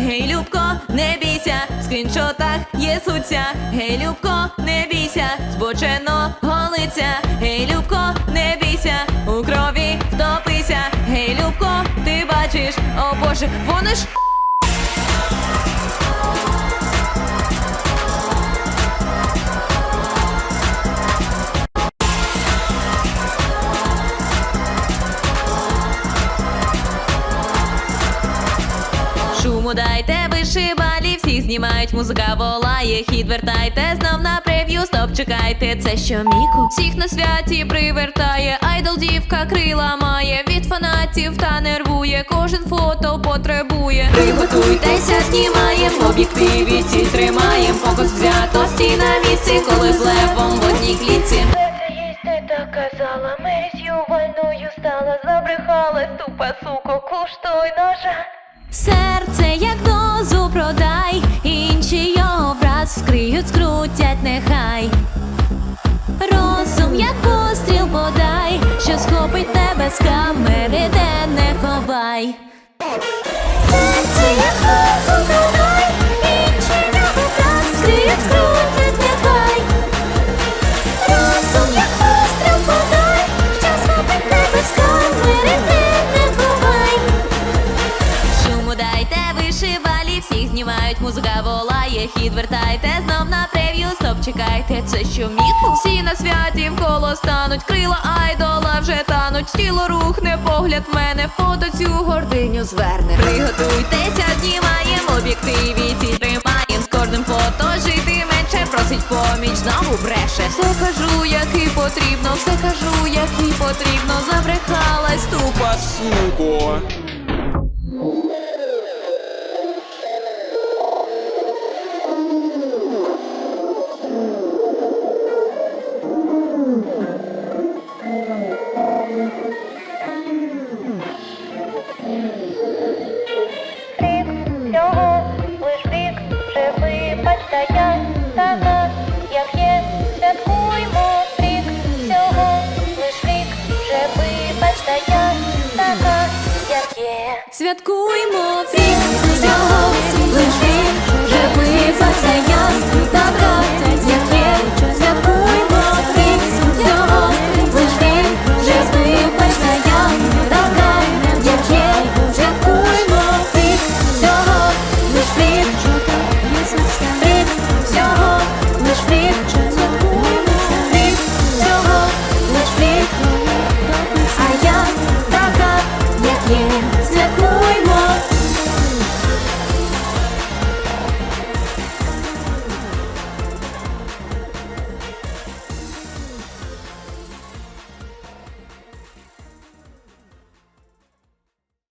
Гей, Любко, не бійся, в скріншотах є суця. Гей, Любко, не бійся, збочено голиться. Гей, Любко, не бійся, у крові втопися. Гей, Любко, ти бачиш, о Боже, вони ж. Дайте вишибалі, всіх знімають, музика волає, хід вертайте знов на прев'ю, стоп, чекайте, це що Міку? Всіх на святі привертає, айдол дівка крила має, від фанатів та нервує, кожен фото потребує. Приготуйтеся, знімаєм, в об'єктиві ці тримаєм, фокус взятості на місці, коли з левом в одній клітці. Так казала, Мерсью вольною стала, забрехалась, тупа суко, куштуй ножа. Серце як дозу продай, інші його враз вскриють, скрутять нехай. Розум як постріл подай, що схопить тебе з камери, де не ховай. Серце як дозу продай, всіх знімають, музика волає, хід вертайте знов на прев'ю, стоп, чекайте, це що міху? Всі на святі вколо стануть, крила айдола вже тануть, тіло рухне, погляд в мене, фото цю гординю зверне. Приготуйтеся, знімаєм, об'єктиві ці тримаєм, з кожним фото жити менше, просить поміч, знову бреше. Все кажу, як і потрібно, все кажу, як і потрібно, забрехалась тупо. Суко. Рік всього лиш рік, вже вибач, та я як є, святкуймо рік всього лиш рік, вже вибач, та я як є. Святкуймо всіх